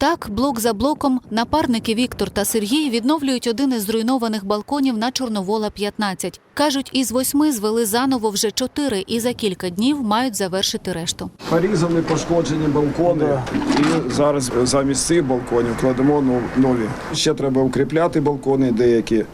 Так, блок за блоком напарники Віктор та Сергій відновлюють один із зруйнованих балконів на Чорновола 15. Кажуть, із восьми звели заново вже чотири і за кілька днів мають завершити решту. Порізані, пошкоджені балкони. І зараз замість цих балконів кладемо нові. Ще треба укріпляти балкони, деякі.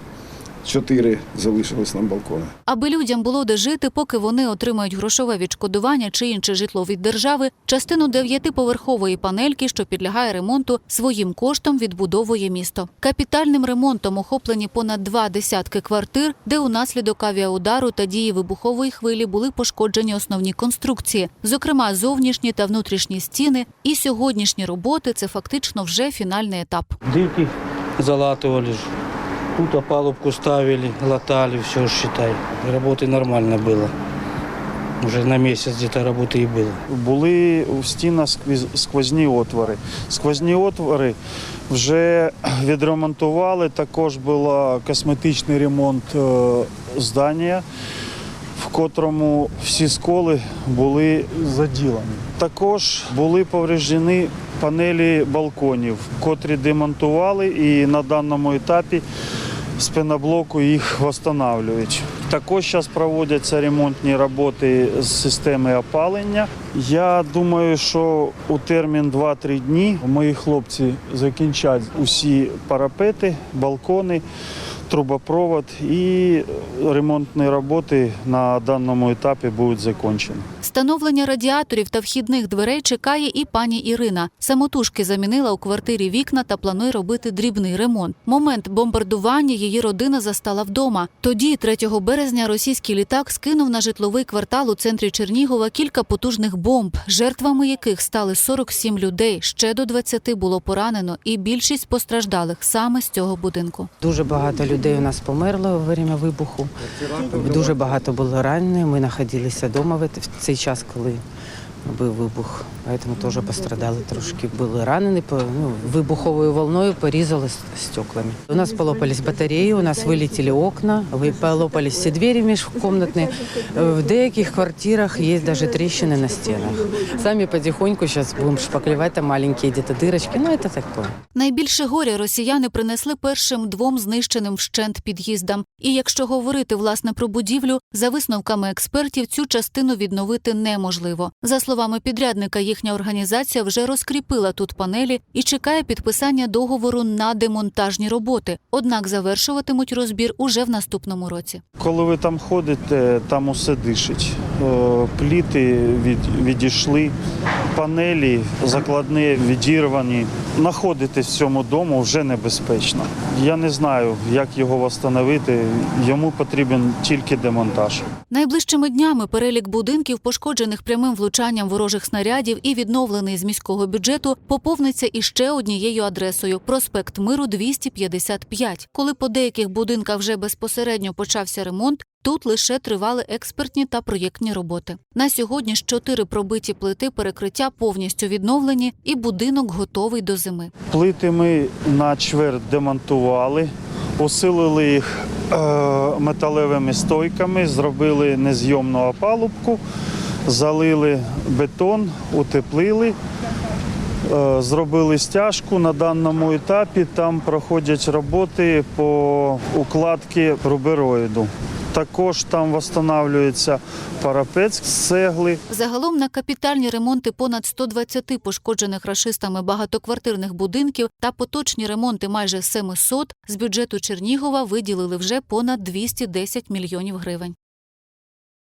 Чотири залишились нам балкони. Аби людям було де жити, поки вони отримають грошове відшкодування чи інше житло від держави, частину дев'ятиповерхової панельки, що підлягає ремонту, своїм коштом відбудовує місто. Капітальним ремонтом охоплені понад два десятки квартир, де унаслідок авіаудару та дії вибухової хвилі були пошкоджені основні конструкції, зокрема зовнішні та внутрішні стіни. І сьогоднішні роботи це фактично вже фінальний етап. Дырки залатывали ж. Тут опалубку ставили, латали, все считай. Работы нормально было. Уже на месяц где-то работы и было. були в стінах сквіз- сквозні отвори. Сквозні отвори вже відремонтували. Також був косметичний ремонт е, здання, в котрому всі сколи були заділені. Також були повреждені панелі балконів, котрі демонтували і на даному етапі з пеноблоку їх встановлюють. Також зараз проводяться ремонтні роботи з системи опалення. Я думаю, що у термін 2-3 дні мої хлопці закінчать усі парапети, балкони, трубопровод і ремонтні роботи на даному етапі будуть закінчені. Встановлення радіаторів та вхідних дверей чекає і пані Ірина. Самотужки замінила у квартирі вікна та планує робити дрібний ремонт. Момент бомбардування її родина застала вдома. Тоді, 3 березня, російський літак скинув на житловий квартал у центрі Чернігова кілька потужних бомб, жертвами яких стали 47 людей. Ще до 20 було поранено, і більшість постраждалих саме з цього будинку. Дуже багато людей у нас померло во время вибуху. Дуже багато було ранених. Ми знаходилися вдома в цей час, коли був вибух. Тому теж пострадали трошки. Були ранені, по- ну, вибуховою волною порізали стеклами. У нас полопались батареї, у нас вилетіли окна, полопались всі двері міжкомнатні. В деяких квартирах є навіть тріщини на стінах. Самі потихоньку зараз будемо шпаклювати маленькі десь дирочки. Ну, це таке. Найбільше горя росіяни принесли першим двом знищеним вщент під'їздам. І якщо говорити власне про будівлю, за висновками експертів, цю частину відновити неможливо. За словами підрядника, їхня організація вже розкріпила тут панелі і чекає підписання договору на демонтажні роботи. Однак завершуватимуть розбір уже в наступному році. Коли ви там ходите, там усе дишить. Пліти від, відійшли, панелі закладні відірвані. Знаходитись в цьому дому вже небезпечно. Я не знаю, як його встановити. Йому потрібен тільки демонтаж. Найближчими днями перелік будинків, пошкоджених прямим влучанням ворожих снарядів і відновлений з міського бюджету, поповниться іще однією адресою проспект Миру 255. Коли по деяких будинках вже безпосередньо почався ремонт. Тут лише тривали експертні та проєктні роботи. На сьогодні ж чотири пробиті плити перекриття повністю відновлені, і будинок готовий до зими. Плити ми на чверть демонтували, усилили їх е, металевими стойками, зробили незйомну опалубку, залили бетон, утеплили. Е, Зробили стяжку на даному етапі. Там проходять роботи по укладці рубероїду. Також там встановлюється парапет з цегли. Загалом на капітальні ремонти понад 120 пошкоджених рашистами багатоквартирних будинків та поточні ремонти майже 700 з бюджету Чернігова виділили вже понад 210 мільйонів гривень.